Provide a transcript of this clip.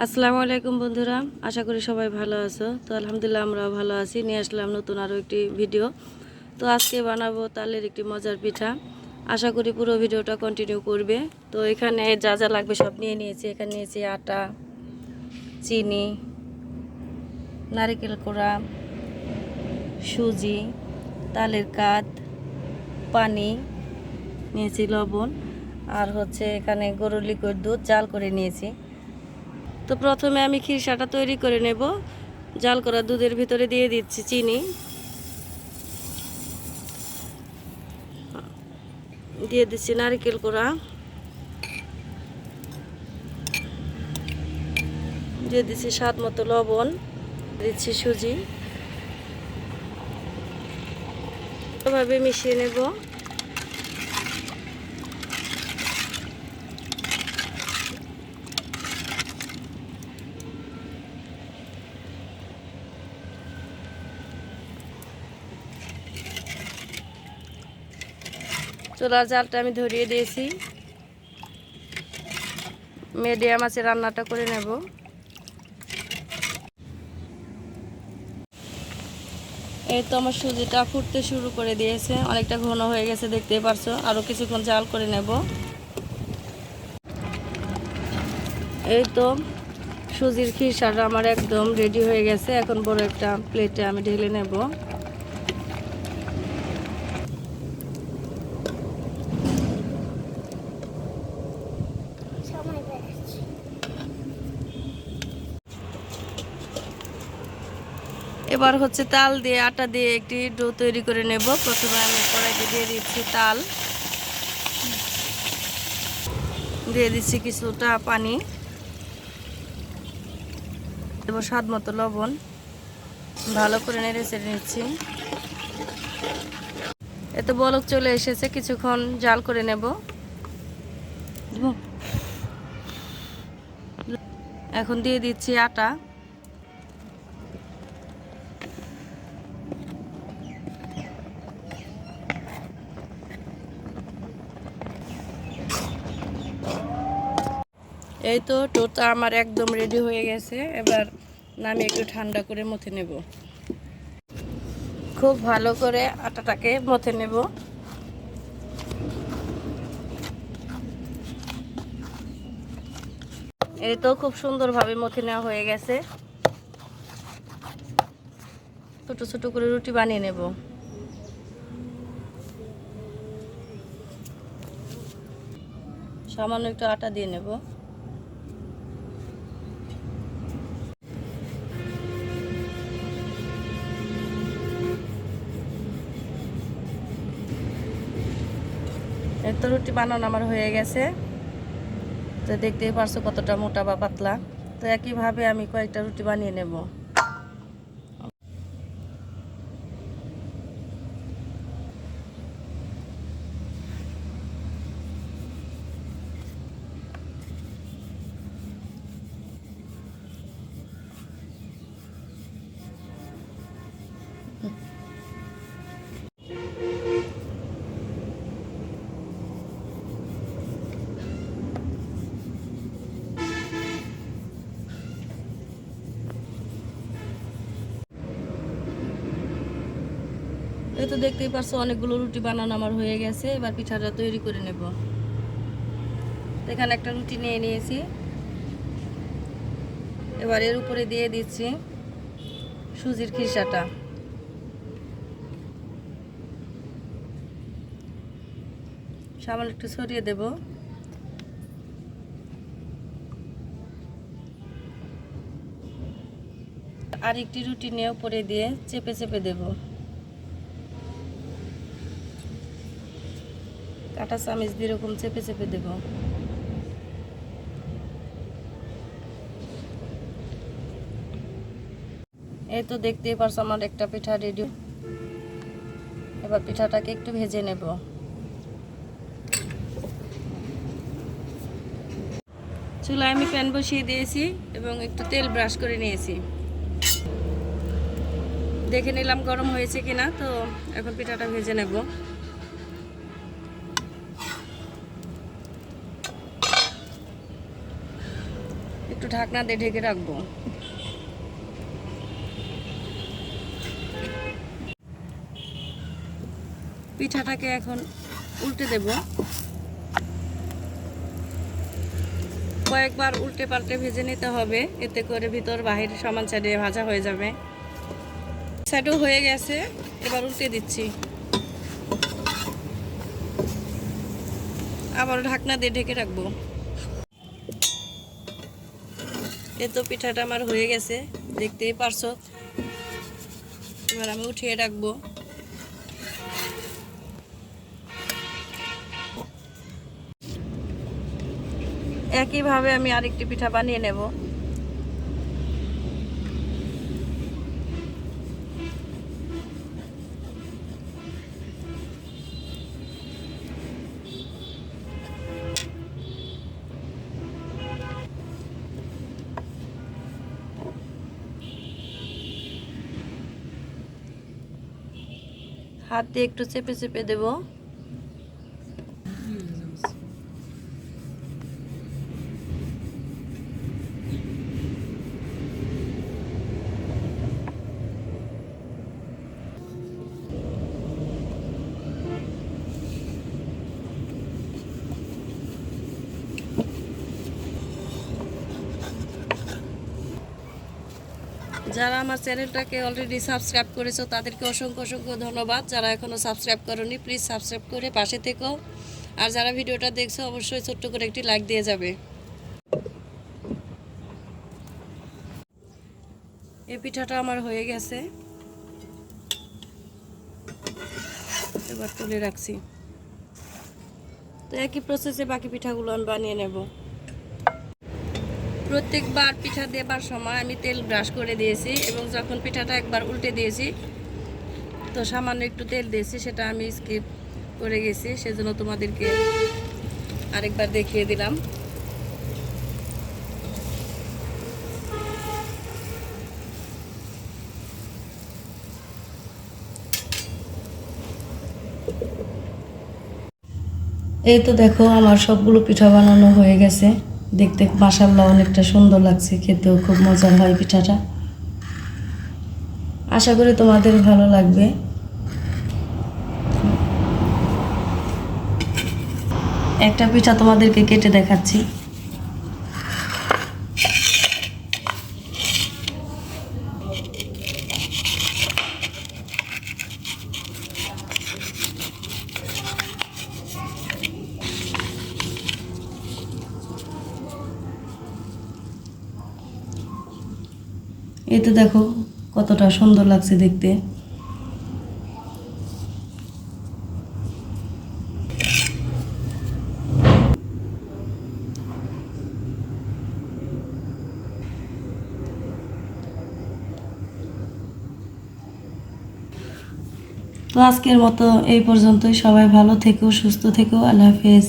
আসসালামু আলাইকুম বন্ধুরা, আশা করি সবাই ভালো আছো। তো আলহামদুলিল্লাহ আমরাও ভালো আছি, নিয়ে আসলাম নতুন আরও একটি ভিডিও। তো আজকে বানাবো তালের একটি মজার পিঠা। আশা করি পুরো ভিডিওটা কন্টিনিউ করবে। তো এখানে যা যা লাগবে সব নিয়ে নিয়েছি। এখানে নিয়েছি আটা, চিনি, নারিকেল কোড়া, সুজি, তালের কাত পানি, নিয়েছি লবণ, আর হচ্ছে এখানে গরুর লিকুইড দুধ জাল করে নিয়েছি। তো প্রথমে আমি খিরসাটা তৈরি করে নেব। জাল করা দুধের ভিতরে দিয়ে দিচ্ছি চিনি। দিয়ে দিচ্ছি নারকেল কোড়া। দিয়ে দিচ্ছি স্বাদ মতো লবণ, দিচ্ছি সুজি। এভাবে মিশিয়ে নেব। চুলার জালটা আমি ধরিয়ে দিয়েছি। মিডিয়াম আছে, রান্নাটা করে নেব। এই তো আমার সুজিটা ফুটতে শুরু করে দিয়েছে। অনেকটা ঘন হয়ে গেছে দেখতে পারছ। আরও কিছুক্ষণ জাল করে নেব। এই তো সুজির খিরসাটা আমার একদম রেডি হয়ে গেছে। এখন বড় একটা প্লেটে আমি ঢেলে নেব। এবার হচ্ছে তাল দিয়ে, আটা দিয়ে একটি ডো তৈরি করে নেব। প্রথমে আমি কড়াইতে দিয়ে দিচ্ছি তাল। দিয়ে দিচ্ছি কিছুটা পানি। দেবো স্বাদ মতো লবণ। ভালো করে নেড়ে চেড়ে নিচ্ছি। এতে বলক চলে এসেছে, কিছুক্ষণ জাল করে নেব। এখন দিয়ে দিচ্ছি আটা। এই তো টোটা আমার একদম রেডি হয়ে গেছে। এবার আমি একটু ঠান্ডা করে মথে নেব। খুব ভালো করে আটাটাকে মথে নেব। এই তো খুব সুন্দরভাবে মথে নেওয়া হয়ে গেছে। ছোট ছোট করে রুটি বানিয়ে নেব। সামান্য একটু আটা দিয়ে নেব। তো রুটি বানানো আমার হয়ে গেছে। তো দেখতেই পারছ কতটা মোটা বা পাতলা। তো একইভাবে আমি কয়েকটা রুটি বানিয়ে নেব। এই তো দেখতেই পারছ, অনেকগুলো রুটি বানানো আমার হয়ে গেছে, এবার পিঠাটা তৈরি করে নেব। এখানে একটা রুটি নিয়ে নিয়েছি। এবার এর উপরে দিয়ে দিচ্ছি সুজির খিসাটা সামান্য একটু ছড়িয়ে দেব। আর একটি রুটি নিয়ে উপরে দিয়ে চেপে চেপে দেবো। কাটা চামিচ দিয়ে এরকম চেপে চেপে দেব? এই তো দেখতেই পারছ আমার একটা পিঠা রেডি এবার পিঠাটাকে একটু ভেজে নেব। চুলায় আমি প্যান বসিয়ে দিয়েছি এবং একটু তেল ব্রাশ করে নিয়েছি। দেখে নিলাম গরম হয়েছে কিনা, তো এখন পিঠাটা ভেজে নেব। একটু ঢাকনা দিয়ে ঢেকে রাখব। পিঠাটাকে এখন উল্টে দেব। কয়েকবার উল্টে পাল্টে ভেজে নিতে হবে, এতে করে ভিতর বাহির সমান সাইডে ভাজা হয়ে যাবে। সাইডও হয়ে গেছে, এবার উল্টে দিচ্ছি। আবার ঢাকনা দিয়ে ঢেকে রাখব। এ তো পিঠাটা আমার হয়ে গেছে, দেখতেই পারছ। এবার আমি উঠিয়ে রাখব। একইভাবে আমি আরেকটি পিঠা বানিয়ে নেব। হাত দিয়ে একটু চেপে চেপে দেবো। যারা আমার চ্যানেলটাকে অলরেডি সাবস্ক্রাইব করেছ, তাদেরকে অসংখ্য অসংখ্য ধন্যবাদ। যারা এখনও সাবস্ক্রাইব করনি প্লিজ সাবস্ক্রাইব করে পাশে থেকো। আর যারা ভিডিওটা দেখছ, অবশ্যই ছোট্ট করে একটি লাইক দিয়ে যাবে। এই পিঠাটা আমার হয়ে গেছে। এবার তুলে রাখছি। তো একই প্রসেসে বাকি পিঠাগুলো আমি বানিয়ে নেব। প্রত্যেকবার পিঠা দেবার সময় আমি তেল ব্রাশ করে দিয়েছি এবং যখন পিঠাটা একবার উল্টে দিয়েছি, তো সামান্য একটু তেল দিয়েছি, সেটা আমি স্কিপ করে গেছি। সেজন্য তোমাদেরকে আরেকবার দেখিয়ে দিলাম। এই তো দেখো, আমার সবগুলো পিঠা বানানো হয়ে গেছে। দেখতে মাসাল্লাহ অনেকটা সুন্দর লাগছে, খেতেও খুব মজার হয় পিঠাটা। আশা করি তোমাদের ভালো লাগবে। একটা পিঠা তোমাদেরকে কেটে দেখাচ্ছি। এতে দেখো কতটা সুন্দর লাগছে দেখতে। তো আজকের মতো এই পর্যন্তই। সবাই ভালো থেকো, সুস্থ থেকো। আল্লাহ হাফেজ।